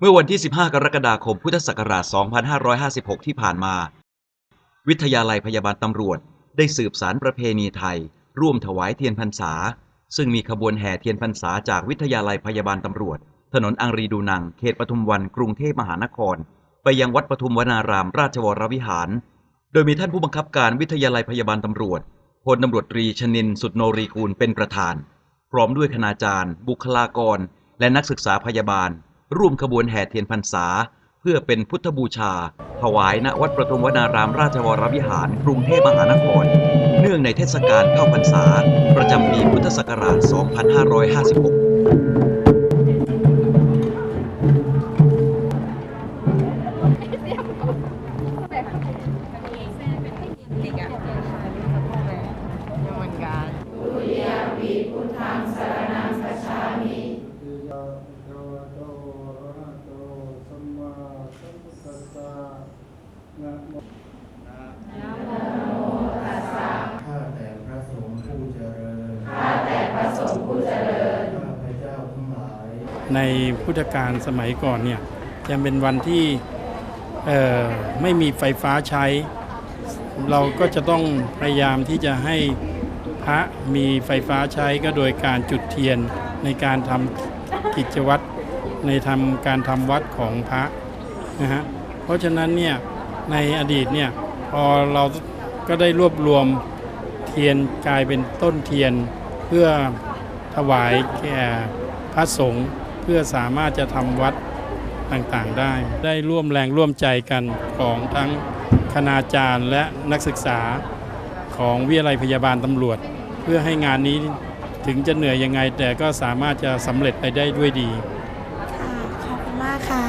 เมื่อวันที่ 15 กรกฎาคม พุทธศักราช 2556 ที่ผ่านมา วิทยาลัยพยาบาลตำรวจได้สืบสารประเพณีไทย ร่วมถวายเทียนพรรษา ซึ่งมีขบวนแห่เทียนพรรษาจากวิทยาลัยพยาบาลตำรวจ ถนนอังรีดูนัง เขตปทุมวันกรุงเทพมหานคร ไปยังวัดปทุมวนารามราชวรวิหาร โดยมีท่านผู้บังคับการวิทยาลัยพยาบาลตำรวจพลตำรวจตรีชนินสุดโนรีกูลเป็นประธาน พร้อมด้วยคณาจารย์ บุคลากร และนักศึกษาพยาบาล ร่วมขบวนแห่เทียนพรรษา เพื่อเป็นพุทธบูชา ถวายณวัดประทุมวนารามราชวรวิหาร กรุงเทพมหานคร เนื่องในเทศกาลเข้าพรรษา ประจำปีพุทธศักราช 2556 นะโมข้าแต่พระสงฆ์ผู้เจริญ ข้าแต่พระสงฆ์ผู้เจริญ ข้าพระเจ้าทั้งหลาย ในพุทธกาลสมัยก่อนเนี่ยจะเป็นวันที่เอ่อไม่มีไฟฟ้าใช้ เราก็จะต้องพยายามที่จะให้พระมีไฟฟ้าใช้ก็โดยการจุดเทียนในการทำกิจวัตรในทำการทำวัดของพระนะฮะเพราะฉะนั้นเนี่ย ในอดีตเนี่ยพอเราก็ได้รวบรวมเทียนกลายเป็นต้นเทียนเพื่อถวายแก่พระสงฆ์เพื่อสามารถจะทำวัดต่างๆได้ ได้ร่วมแรงร่วมใจกันของทั้งคณาจารย์และนักศึกษาของวิทยาลัยพยาบาลตำรวจ เพื่อให้งานนี้ถึงจะเหนื่อยยังไง แต่ก็สามารถจะสำเร็จไปได้ด้วยดี ค่ะ ขอบคุณมากค่ะ